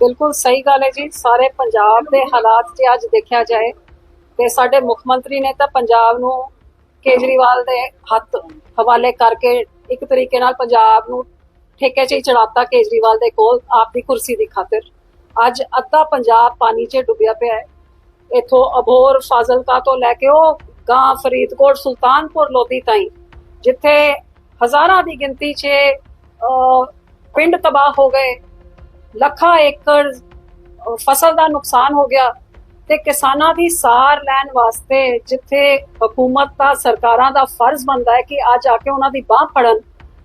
ਬਿਲਕੁਲ ਸਹੀ ਗੱਲ ਹੈ ਜੀ। ਸਾਰੇ ਪੰਜਾਬ ਦੇ ਹਾਲਾਤ ਜੇ ਅੱਜ ਦੇਖਿਆ ਜਾਏ ਤੇ ਸਾਡੇ ਮੁੱਖ ਮੰਤਰੀ ਨੇ ਤਾਂ ਪੰਜਾਬ ਨੂੰ ਕੇਜਰੀਵਾਲ ਦੇ ਹੱਥ ਹਵਾਲੇ ਕਰਕੇ ਇੱਕ ਤਰੀਕੇ ਨਾਲ ਪੰਜਾਬ ਨੂੰ ਠੇਕੇ 'ਚ ਹੀ ਚੜਾਤਾ ਕੇਜਰੀਵਾਲ ਦੇ ਕੋਲ ਆਪਦੀ ਕੁਰਸੀ ਦੀ ਖਾਤਰ। ਅੱਜ ਅੱਧਾ ਪੰਜਾਬ ਪਾਣੀ 'ਚ ਡੁੱਬਿਆ ਪਿਆ ਹੈ। ਇਥੋਂ ਅਬੋਰ ਫਾਜ਼ਿਲਕਾ ਤੋਂ ਲੈ ਕੇ ਉਹ ਗਾਂ ਫਰੀਦਕੋਟ ਸੁਲਤਾਨਪੁਰ ਲੋਧੀ ਤਾਈਂ ਜਿੱਥੇ ਹਜ਼ਾਰਾਂ ਦੀ ਗਿਣਤੀ 'ਚ ਅਹ, ਪਿੰਡ ਤਬਾਹ ਹੋ ਗਏ। ਲੱਖਾਂ ਏਕੜ ਫਸਲ ਦਾ ਨੁਕਸਾਨ ਹੋ ਗਿਆ ਤੇ ਕਿਸਾਨਾਂ ਦੀ ਸਾਰ ਲੈਣ ਵਾਸਤੇ ਜਿੱਥੇ ਹਕੂਮਤ ਦਾ, ਸਰਕਾਰਾਂ ਦਾ ਫਰਜ਼ ਬਣਦਾ ਹੈ ਕਿ ਆ ਕੇ ਉਹਨਾਂ ਦੀ ਬਾਹ ਫੜਨ।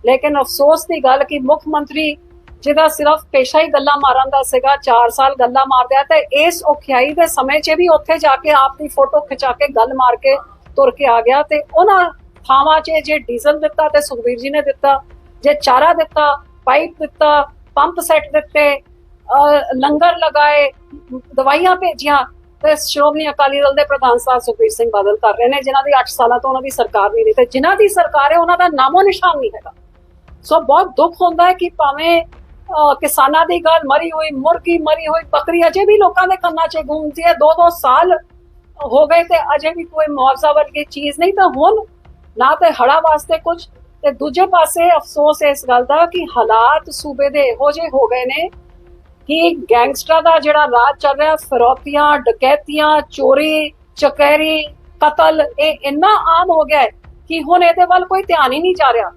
ਲੇਕਿਨ ਅਫਸੋਸ ਦੀ ਗੱਲ ਕਿ ਮੁੱਖ ਮੰਤਰੀ ਜਿਹਦਾ ਸਿਰਫ ਪੇਸ਼ਾ ਹੀ ਗੱਲਾਂ ਮਾਰਨ ਦਾ ਸੀਗਾ 4 ਸਾਲ ਗੱਲਾਂ ਮਾਰਦਿਆ ਤੇ ਇਸ ਔਖਿਆਈ ਦੇ ਸਮੇਂ 'ਚ ਵੀ ਉੱਥੇ ਜਾ ਕੇ ਆਪ ਦੀ ਫੋਟੋ ਖਿਚਾ ਕੇ, ਗੱਲ ਮਾਰ ਕੇ ਤੁਰ ਕੇ ਆ ਗਿਆ ਤੇ ਉਹਨਾਂ ਥਾਵਾਂ 'ਚ ਜੇ ਡੀਜ਼ਲ ਦਿੱਤਾ ਤੇ ਸੁਖਬੀਰ ਜੀ ਨੇ ਦਿੱਤਾ, ਜੇ ਚਾਰਾ ਦਿੱਤਾ, ਪਾਈਪ ਦਿੱਤਾ ਪੰਪ ਸੈੱਟ ਦਿੱਤੇ ਲੰਗਰ ਲਗਾਏ ਦਵਾਈਆਂ ਭੇਜੀਆਂ ਤੇ ਸ਼੍ਰੋਮਣੀ ਅਕਾਲੀ ਦਲ ਦੇ ਪ੍ਰਧਾਨ ਸਾਹਿਬ ਸੁਖਬੀਰ ਸਿੰਘ ਬਾਦਲ ਕਰ ਰਹੇ ਨੇ ਜਿਨ੍ਹਾਂ ਦੀ 8 ਸਾਲਾਂ ਤੋਂ ਉਹਨਾਂ ਦੀ ਸਰਕਾਰ ਨਹੀਂ ਰਹੀ ਤੇ ਜਿਨ੍ਹਾਂ ਦੀ ਸਰਕਾਰ ਹੈ ਉਹਨਾਂ ਦਾ ਨਾਮੋ ਨਿਸ਼ਾਨ ਨਹੀਂ ਹੈਗਾ। ਸੋ ਬਹੁਤ ਦੁੱਖ ਹੁੰਦਾ ਹੈ ਕਿ ਭਾਵੇਂ ਅਹ, ਕਿਸਾਨਾਂ ਦੀ ਗੱਲ ਮਰੀ ਹੋਈ ਮੁਰਗੀ ਮਰੀ ਹੋਈ ਬੱਕਰੀ ਅਜੇ ਵੀ ਲੋਕਾਂ ਦੇ ਕੰਨਾਂ 'ਚ ਗੂੰਜਦੀ ਹੈ। ਦੋ ਦੋ ਸਾਲ ਹੋ ਗਏ ਤੇ ਅਜੇ ਵੀ ਕੋਈ ਮੁਆਵਜ਼ਾ ਵਰਗੀ ਚੀਜ਼ ਨਹੀਂ ਤਾਂ ਹੁਣ ਨਾ ਤੇ ਹੜਾ ਵਾਸਤੇ ਕੁਝ ਤੇ ਦੂਜੇ ਪਾਸੇ ਅਫਸੋਸ ਹੈ ਇਸ ਗੱਲ ਦਾ ਕਿ ਹਾਲਾਤ ਸੂਬੇ ਦੇ ਇਹੋ ਜਿਹੇ ਹੋ ਗਏ ਨੇ ਕਿ ਗੈਂਗਸਟਰਾਂ ਦਾ ਜਿਹੜਾ ਰਾਜ ਚੱਲ ਰਿਹਾ ਫਰੋਤੀਆਂ ਡਕੈਤੀਆਂ ਚੋਰੀ ਚਕੈਰੀ ਕਤਲ ਇਹ ਇੰਨਾ ਆਮ ਹੋ ਗਿਆ ਹੈ ਕਿ ਹੁਣ ਇਹਦੇ ਵੱਲ ਕੋਈ ਧਿਆਨ ਹੀ ਨਹੀਂ ਜਾ ਰਿਹਾ।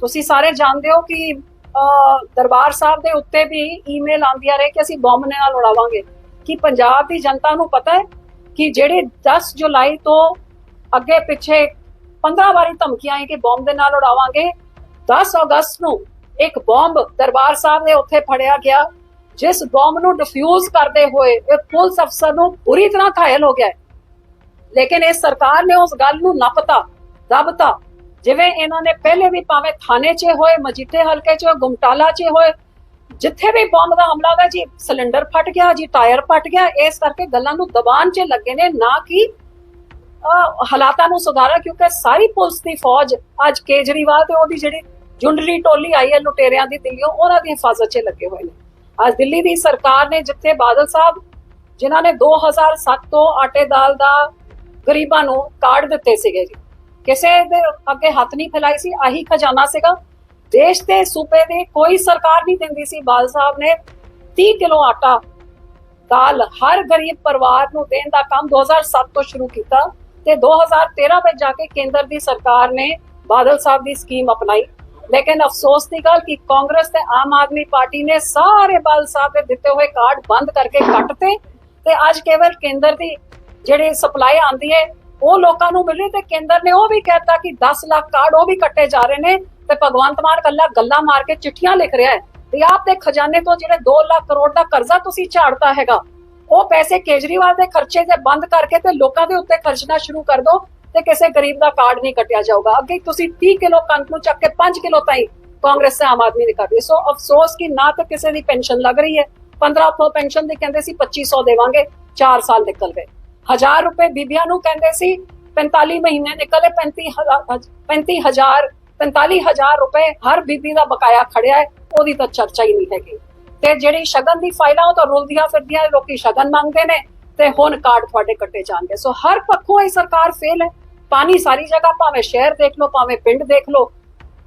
ਤੁਸੀਂ ਸਾਰੇ ਜਾਣਦੇ ਹੋ ਕਿ ਅਹ, ਦਰਬਾਰ ਸਾਹਿਬ ਦੇ ਉੱਤੇ ਵੀ ਈਮੇਲ ਆਉਂਦੀਆਂ ਰਹੇ ਕਿ ਅਸੀਂ ਬੰਬ ਨਾਲ ਉਡਾਵਾਂਗੇ। ਕਿ ਪੰਜਾਬ ਦੀ ਜਨਤਾ ਨੂੰ ਪਤਾ ਹੈ ਕਿ ਜਿਹੜੇ 10 ਜੁਲਾਈ ਤੋਂ ਅੱਗੇ ਪਿੱਛੇ 15 ਵਾਰੀ ਧਮਕੀਆਂ ਆਈ ਕਿ ਬੰਬ ਦੇ ਨਾਲ ਉਡਾਵਾਂਗੇ। 10 ਅਗਸਤ ਨੂੰ ਇੱਕ ਬੰਬ ਦਰਬਾਰ ਸਾਹਿਬ ਦੇ ਉੱਥੇ ਫੜਿਆ ਗਿਆ ਜਿਸ ਬੰਬ ਨੂੰ ਡਿਫਿਊਜ਼ ਕਰਦੇ ਹੋਏ ਇਹ ਪੁਲਿਸ ਅਫਸਰ ਨੂੰ ਪੂਰੀ ਤਰ੍ਹਾਂ ਘਾਇਲ ਹੋ ਗਿਆ। ਲੇਕਿਨ ਇਹ ਸਰਕਾਰ ਨੇ ਉਸ ਗੱਲ ਨੂੰ ਨਪਤਾ ਦਬਤਾ। ਜਿਵੇਂ ਇਹਨਾਂ ਨੇ ਪਹਿਲੇ ਵੀ ਭਾਵੇਂ ਥਾਣੇ 'ਚ ਹੋਏ ਮਜੀਠੇ ਹਲਕੇ 'ਚ ਹੋਏ, ਗੁਮਟਾਲਾ 'ਚ ਹੋਏ ਜਿੱਥੇ ਵੀ ਬੰਬ ਦਾ ਹਮਲਾ ਹੋਇਆ ਜੀ ਸਿਲੰਡਰ ਫਟ ਗਿਆ ਜੀ ਟਾਇਰ ਫਟ ਗਿਆ ਇਸ ਕਰਕੇ ਗੱਲਾਂ ਨੂੰ ਦਬਾਨ 'ਚ ਲੱਗੇ ਨੇ ਨਾ ਕਿ ਹਾਲਾਤਾਂ ਨੂੰ ਸੁਧਾਰਾ, ਕਿਉਂਕਿ ਸਾਰੀ ਪੁਲਿਸ ਦੀ ਫੌਜ ਅੱਜ ਕੇਜਰੀਵਾਲ ਤੇ ਉਹਦੀ ਜਿਹੜੀ ਜੁੰਡਲੀ ਟੋਲੀ ਆਈ ਹੈ ਲੁਟੇਰਿਆਂ ਦੀ ਦਿੱਲੀੋਂ, ਉਹਨਾਂ ਦੀ ਹਿਫਾਜ਼ਤ 'ਚ ਲੱਗੇ ਹੋਏ ਨੇ। ਅੱਜ ਦਿੱਲੀ ਦੀ ਸਰਕਾਰ ਨੇ ਜਿੱਥੇ ਬਾਦਲ ਸਾਹਿਬ, ਜਿਨ੍ਹਾਂ ਨੇ 2007 ਤੋਂ ਆਟੇ ਦਾਲ ਦਾ ਗਰੀਬਾਂ ਨੂੰ ਕਾਰਡ ਦਿੱਤੇ ਸੀਗੇ ਜੀ, ਕਿਸੇ ਦੇ ਅੱਗੇ ਹੱਥ ਨਹੀਂ ਫੈਲਾਈ ਸੀ, ਆਹੀ ਖਜ਼ਾਨਾ ਸੀਗਾ। ਦੇਸ਼ ਦੇ ਸੂਬੇ ਦੇ ਕੋਈ ਸਰਕਾਰ ਨਹੀਂ ਦਿੰਦੀ ਸੀ, ਬਾਦਲ ਸਾਹਿਬ ਨੇ 30 ਕਿਲੋ ਆਟਾ ਦਾਲ ਹਰ ਗਰੀਬ ਪਰਿਵਾਰ ਨੂੰ ਦੇਣ ਦਾ ਕੰਮ 2007 ਤੋਂ ਸ਼ੁਰੂ ਕੀਤਾ। ਤੇ 2013 ਵਿੱਚ ਜਾ ਕੇ ਕੇਂਦਰ ਦੀ ਸਰਕਾਰ ਨੇ ਬਾਦਲ ਸਾਹਿਬ ਦੀ ਸਕੀਮ ਅਪਣਾਈ। ਲੇਕਿਨ ਅਫਸੋਸ ਦੀ ਗੱਲ ਕਿ ਕਾਂਗਰਸ ਤੇ ਆਮ ਆਦਮੀ ਪਾਰਟੀ ਨੇ ਸਾਰੇ ਬਾਦਲ ਸਾਹਿਬ ਦੇ ਦਿੱਤੇ ਹੋਏ ਕਾਰਡ ਬੰਦ ਕਰਕੇ ਕੱਟਤੇ ਤੇ ਅੱਜ ਕੇਵਲ ਕੇਂਦਰ ਦੀ ਜਿਹੜੀ ਸਪਲਾਈ ਆਂਦੀ ਹੈ, ਉਹ ਲੋਕਾਂ ਨੂੰ ਮਿਲ ਰਹੀ ਤੇ ਕੇਂਦਰ ਨੇ ਉਹ ਵੀ ਕਹਿਤਾ ਕਿ 10 ਲੱਖ ਕਾਰਡ ਉਹ ਵੀ ਕੱਟੇ ਜਾ ਰਹੇ ਨੇ ਤੇ ਭਗਵੰਤ ਮਾਨ ਕੱਲਾ ਗੱਲਾਂ ਮਾਰ ਕੇ ਚਿੱਠੀਆਂ ਲਿਖ ਰਿਹਾ ਹੈ। ਤੇ ਆਪ ਦੇ ਖਜ਼ਾਨੇ ਤੋਂ ਜਿਹੜੇ 2 ਲੱਖ ਕਰੋੜ ਦਾ ਕਰਜ਼ਾ ਤੁਸੀਂ ਝਾੜਤਾ ਹੈਗਾ ਉਹ ਪੈਸੇ ਕੇਜਰੀਵਾਲ ਦੇ ਖਰਚੇ ਦੇ ਬੰਦ ਕਰਕੇ ਤੇ ਲੋਕਾਂ ਦੇ ਉੱਤੇ ਖਰਚਣਾ ਸ਼ੁਰੂ ਕਰ ਦੋ ਤੇ ਕਿਸੇ ਗਰੀਬ ਦਾ ਕਾਰਡ ਨਹੀਂ ਕੱਟਿਆ ਜਾਊਗਾ। ਅੱਗੇ ਤੁਸੀਂ 30 ਕਿਲੋ ਕਣਕ ਨੂੰ ਚੱਕ ਕੇ 5 ਕਿਲੋ ਤਾਈ ਕਾਂਗਰਸ ਤੇ ਆਮ ਆਦਮੀ ਨੇ ਕਰ ਦਿੱਤੀ। ਸੋ ਅਫਸੋਸ ਕਿ ਨਾ ਤਾਂ ਕਿਸੇ ਦੀ ਪੈਨਸ਼ਨ ਲੱਗ ਰਹੀ ਹੈ। 1500 ਪੈਨਸ਼ਨ ਦੇ ਕਹਿੰਦੇ ਸੀ 2500 ਦੇਵਾਂਗੇ 4 ਸਾਲ ਨਿਕਲ ਗਏ। 1000 ਰੁਪਏ ਬੀਬੀਆਂ ਨੂੰ ਕਹਿੰਦੇ ਸੀ 45 ਮਹੀਨੇ ਨਿਕਲੇ 35000 35000 45000 ਰੁਪਏ ਹਰ ਬੀਬੀ ਦਾ ਬਕਾਇਆ ਖੜਿਆ ਹੈ, ਉਹਦੀ ਤਾਂ ਚਰਚਾ ਹੀ ਨਹੀਂ ਹੈਗੀ। ਤੇ ਜਿਹੜੀ ਸ਼ਗਨ ਦੀ ਫਾਈਲਾਂ ਉਹ ਤਾਂ ਰੁਲਦੀਆਂ ਫਿਰਦੀਆਂ ਲੋਕੀ ਸ਼ਗਨ ਮੰਗਦੇ ਨੇ ਤੇ ਹੁਣ ਕਾਰਡ ਤੁਹਾਡੇ ਕੱਟੇ ਜਾਣਗੇ। ਸੋ ਹਰ ਪੱਖੋਂ ਇਹ ਸਰਕਾਰ ਫੇਲ ਹੈ। ਪਾਣੀ ਸਾਰੀ ਜਗ੍ਹਾ ਭਾਵੇਂ ਸ਼ਹਿਰ ਦੇਖ ਲਓ, ਭਾਵੇਂ ਪਿੰਡ ਦੇਖ ਲਓ,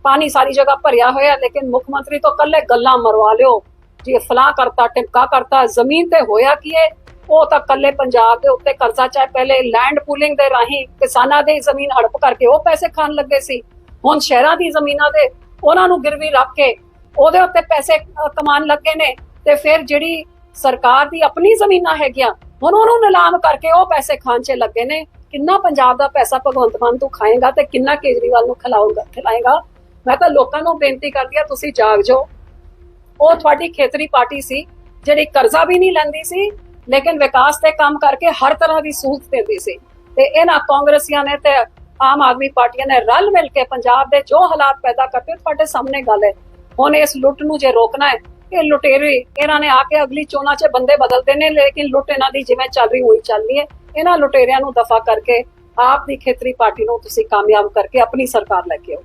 ਪਾਣੀ ਸਾਰੀ ਜਗ੍ਹਾ ਭਰਿਆ ਹੋਇਆ, ਲੇਕਿਨ ਮੁੱਖ ਮੰਤਰੀ ਤੋਂ ਕੱਲੇ ਗੱਲਾਂ ਮਰਵਾ ਲਿਓ। ਜੀ ਇਹ ਕਰਤਾ ਟਿਮਕਾ ਕਰਤਾ, ਜ਼ਮੀਨ ਤੇ ਹੋਇਆ ਕੀ ਹੈ ਉਹ ਤਾਂ ਕੱਲੇ ਪੰਜਾਬ ਦੇ ਉੱਤੇ ਕਰਜ਼ਾ ਚਾਹੇ ਪਹਿਲੇ ਲੈਂਡ ਪੂਲਿੰਗ ਦੇ ਰਾਹੀਂ ਕਿਸਾਨਾਂ ਦੇ ਜ਼ਮੀਨ ਹੜਪ ਕਰਕੇ ਉਹ ਪੈਸੇ ਖਾਣ ਲੱਗੇ ਸੀ। ਹੁਣ ਸ਼ਹਿਰਾਂ ਦੀ ਜ਼ਮੀਨਾਂ ਦੇ, ਉਹਨਾਂ ਨੂੰ ਗਿਰਵੀ ਰੱਖ ਕੇ ਉਹਦੇ ਉੱਤੇ ਪੈਸੇ ਕਮਾਉਣ ਲੱਗੇ ਨੇ ਤੇ ਫਿਰ ਜਿਹੜੀ ਸਰਕਾਰ ਦੀ ਆਪਣੀ ਜ਼ਮੀਨਾਂ ਹੈਗੀਆਂ, ਹੁਣ ਉਹਨੂੰ ਨਿਲਾਮ ਕਰਕੇ ਉਹ ਪੈਸੇ ਖਾਣ 'ਚ ਲੱਗੇ ਨੇ। ਕਿੰਨਾ ਪੰਜਾਬ ਦਾ ਪੈਸਾ ਭਗਵੰਤ ਮਾਨ ਤੂੰ ਖਾਏਗਾ ਤੇ ਕਿੰਨਾ ਕੇਜਰੀਵਾਲ ਨੂੰ ਖਿਲਾਊਗਾ, ਖਿਲਾਏਗਾ? ਮੈਂ ਤਾਂ ਲੋਕਾਂ ਨੂੰ ਬੇਨਤੀ ਕਰਦੀ ਆ ਤੁਸੀਂ ਜਾਗ ਜਾਓ। ਉਹ ਤੁਹਾਡੀ ਖੇਤਰੀ ਪਾਰਟੀ ਸੀ, ਜਿਹੜੀ ਕਰਜ਼ਾ ਵੀ ਨਹੀਂ ਲੈਂਦੀ ਸੀ, ਲੇਕਿਨ ਵਿਕਾਸ ਤੇ ਕੰਮ ਕਰਕੇ ਹਰ ਤਰ੍ਹਾਂ ਦੀ ਸਹੂਲਤ ਦਿੰਦੀ ਸੀ। ਤੇ ਇਹਨਾਂ ਕਾਂਗਰਸੀਆਂ ਨੇ ਤੇ ਆਮ ਆਦਮੀ ਪਾਰਟੀਆਂ ਨੇ ਰਲ ਮਿਲ ਕੇ ਪੰਜਾਬ ਦੇ ਜੋ ਹਾਲਾਤ ਪੈਦਾ ਕਰਤੇ ਤੁਹਾਡੇ ਸਾਹਮਣੇ ਗੱਲ ਹੈ। ਹੁਣ ਇਸ ਲੁੱਟ ਨੂੰ ਜੇ ਰੋਕਣਾ ਹੈ, ਇਹ ਲੁਟੇਰੇ, ਇਹਨਾਂ ਨੇ ਆ ਕੇ ਅਗਲੀ ਚੋਣਾਂ 'ਚ ਬੰਦੇ ਬਦਲਦੇ ਨੇ, ਲੇਕਿਨ ਲੁੱਟ ਇਹਨਾਂ ਦੀ ਜਿਵੇਂ ਚੱਲ ਰਹੀ ਹੋਈ ਚੱਲ ਹੈ। ਇਹਨਾਂ ਲੁਟੇਰਿਆਂ ਨੂੰ ਦਫਾ ਕਰਕੇ ਆਪ ਦੀ ਖੇਤਰੀ ਪਾਰਟੀ ਨੂੰ ਤੁਸੀਂ ਕਾਮਯਾਬ ਕਰਕੇ ਆਪਣੀ ਸਰਕਾਰ ਲੈ ਕੇ ਆਓ।